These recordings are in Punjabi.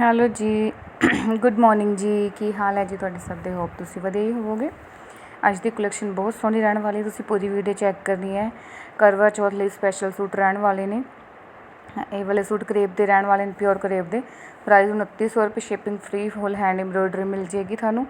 ਹੈਲੋ ਜੀ, ਗੁੱਡ ਮਾਰਨਿੰਗ ਜੀ। ਕੀ ਹਾਲ ਹੈ ਜੀ ਤੁਹਾਡੇ ਸਭ ਦੇ? ਹੋਪ ਤੁਸੀਂ ਵਧੀਆ ਹੀ ਹੋਵੋਗੇ। ਅੱਜ ਦੀ ਕਲੈਕਸ਼ਨ ਬਹੁਤ ਸੋਹਣੀ ਰਹਿਣ ਵਾਲੀ ਤੁਸੀਂ ਪੂਰੀ ਵੀਡੀਓ ਚੈੱਕ ਕਰਨੀ ਹੈ। ਕਰਵਾ ਚੌਥ ਲਈ ਸਪੈਸ਼ਲ ਸੂਟ ਰਹਿਣ ਵਾਲੇ ਨੇ। ਇਹ ਵਾਲੇ ਸੂਟ ਕਰੇਬ ਦੇ ਰਹਿਣ ਵਾਲੇ ਨੇ ਪਿਓਰ ਕਰੇਬ ਦੇ। ਪ੍ਰਾਈਸ 2900 ਰੁਪਏ shipping free full hand embroidery ਮਿਲ ਜੇਗੀ ਤੁਹਾਨੂੰ।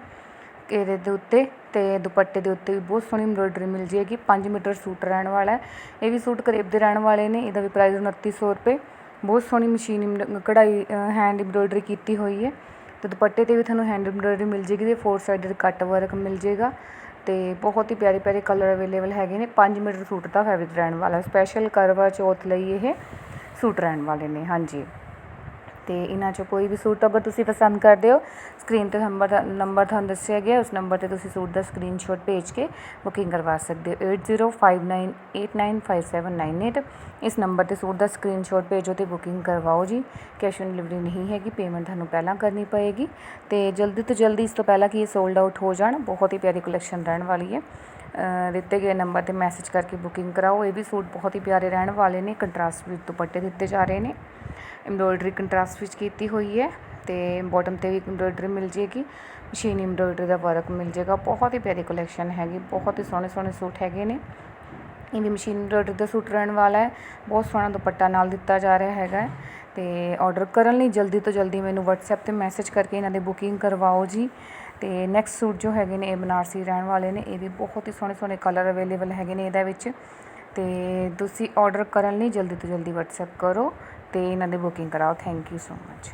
ਇਹਦੇ ਦੇ ਉੱਤੇ ਤੇ ਦੁਪੱਟੇ ਦੇ ਉੱਤੇ ਵੀ ਬਹੁਤ ਸੋਹਣੀ ਐਮਬ੍ਰੋਇਡਰੀ ਮਿਲ ਜੇਗੀ 5 ਮੀਟਰ ਸੂਟ ਰਹਿਣ ਵਾਲਾ ਹੈ। ਇਹ ਵੀ ਸੂਟ ਕਰੇਬ ਦੇ ਰਹਿਣ ਵਾਲੇ ਨੇ। ਇਹਦਾ ਵੀ ਪ੍ਰਾਈਸ 2900 ਰੁਪਏ। ਬਹੁਤ ਸੋਹਣੀ ਮਸ਼ੀਨ ਕਢਾਈ ਹੈਂਡ ਇੰਬਰੋਇਡਰੀ ਕੀਤੀ ਹੋਈ ਹੈ। ਅਤੇ ਦੁਪੱਟੇ ਤੇ ਵੀ ਤੁਹਾਨੂੰ ਹੈਂਡ ਇੰਬਰੋਇਡਰੀ ਮਿਲ ਜੇਗੀ ਅਤੇ ਫੋਰ ਸਾਈਡਡ ਕੱਟ ਵਰਕ ਮਿਲ ਜੇਗਾ। ਅਤੇ ਬਹੁਤ ਹੀ ਪਿਆਰੇ ਪਿਆਰੇ ਕਲਰ ਅਵੇਲੇਬਲ ਹੈਗੇ ਨੇ। ਪੰਜ ਮੀਟਰ ਸੂਟ ਦਾ ਫੈਬਰਿਕ ਰਹਿਣ ਵਾਲਾ ਸਪੈਸ਼ਲ ਕਰਵਾ ਚੌਥ ਲਈ ਇਹ ਸੂਟ ਰਹਿਣ ਵਾਲੇ ਨੇ, ਹਾਂਜੀ। ਅਤੇ ਇਹਨਾਂ ਚੋਂ ਕੋਈ ਵੀ ਸੂਟ ਅਗਰ ਤੁਸੀਂ ਪਸੰਦ ਕਰਦੇ ਹੋ ਸਕਰੀਨ ਤੇ ਨੰਬਰ ਨੰਬਰ ਤੁਹਾਨੂੰ ਦੱਸਿਆ ਗਿਆ, ਉਸ ਨੰਬਰ ਤੇ ਤੁਸੀਂ ਸੂਟ ਦਾ ਸਕਰੀਨਸ਼ਾਟ ਭੇਜ ਕੇ ਬੁਕਿੰਗ ਕਰਵਾ ਸਕਦੇ ਹੋ। 8059895798 ਇਸ ਨੰਬਰ ਤੇ ਸੂਟ ਦਾ ਸਕਰੀਨਸ਼ਾਟ ਭੇਜੋ ਅਤੇ ਬੁਕਿੰਗ ਕਰਵਾਓ ਜੀ। ਕੈਸ਼ ਔਨ ਡਿਲੀਵਰੀ ਨਹੀਂ ਹੈਗੀ ਪੇਮੈਂਟ ਤੁਹਾਨੂੰ ਪਹਿਲਾਂ ਕਰਨੀ ਪਏਗੀ। ਅਤੇ ਜਲਦੀ ਤੋਂ ਜਲਦੀ ਇਸ ਤੋਂ ਪਹਿਲਾਂ ਕਿ ਇਹ ਸੋਲਡ ਆਊਟ ਹੋ ਜਾਣ, ਬਹੁਤ ਹੀ ਪਿਆਰੀ ਕਲੈਕਸ਼ਨ ਰਹਿਣ ਵਾਲੀ ਹੈ। ਦਿੱਤੇ ਗਏ ਨੰਬਰ ਤੇ ਮੈਸੇਜ ਕਰਕੇ ਬੁਕਿੰਗ ਕਰਾਓ, ਇਹ ਵੀ ਸੂਟ ਬਹੁਤ ਹੀ ਪਿਆਰੇ ਰਹਿਣ ਵਾਲੇ ਨੇ ਕੰਟਰਾਸਟ ਵਿੱਚ ਦੁਪੱਟੇ ਦਿੱਤੇ ਜਾ ਰਹੇ ਨੇ। ਐਮਬ੍ਰੋਇਡਰੀ ਕੰਟਰਾਸਟ ਵਿੱਚ ਕੀਤੀ ਹੋਈ ਹੈ ਤੇ ਬਾਟਮ ਤੇ ਵੀ ਐਮਬ੍ਰੋਇਡਰੀ ਮਿਲ ਜੇਗੀ। ਮਸ਼ੀਨ ਐਮਬ੍ਰੋਇਡਰੀ ਦਾ ਵਰਕ ਮਿਲ ਜੇਗਾ। ਬਹੁਤ ਹੀ ਪਿਆਰੀ ਕਲੈਕਸ਼ਨ ਹੈਗੀ। ਬਹੁਤ ਹੀ ਸੋਹਣੇ ਸੋਹਣੇ ਸੂਟ ਹੈਗੇ ਨੇ। ਇਹ ਵੀ ਮਸ਼ੀਨ ਐਮਬ੍ਰੋਇਡਰੀ ਦਾ ਸੂਟ ਰਹਿਣ ਵਾਲਾ ਹੈ। ਬਹੁਤ ਸੋਹਣਾ ਦੁਪੱਟਾ ਨਾਲ ਦਿੱਤਾ ਜਾ ਰਿਹਾ ਹੈਗਾ। ਤੇ ਆਰਡਰ ਕਰਨ ਲਈ ਜਲਦੀ ਤੋਂ ਜਲਦੀ ਮੈਨੂੰ WhatsApp ਤੇ ਮੈਸੇਜ ਕਰਕੇ ਇਹਨਾਂ ਦੀ ਬੁਕਿੰਗ ਕਰਵਾਓ ਜੀ। ਤੇ ਨੈਕਸਟ ਸੂਟ ਜੋ ਹੈਗੇ ਨੇ, ਇਹ ਬਨਾਰਸੀ ਰਹਿਣ ਵਾਲੇ ਨੇ। ਇਹ ਵੀ ਬਹੁਤ ਹੀ ਸੋਹਣੇ ਸੋਹਣੇ ਕਲਰ ਅਵੇਲੇਬਲ ਹੈਗੇ ਨੇ ਇਹਦੇ ਵਿੱਚ। ਤੇ ਤੁਸੀਂ ਆਰਡਰ ਕਰਨ ਲਈ ਜਲਦੀ ਤੋਂ ਜਲਦੀ WhatsApp ਕਰੋ। ਅਤੇ ਇਹਨਾਂ ਦੀ ਬੁਕਿੰਗ ਕਰਾਓ. Thank you so much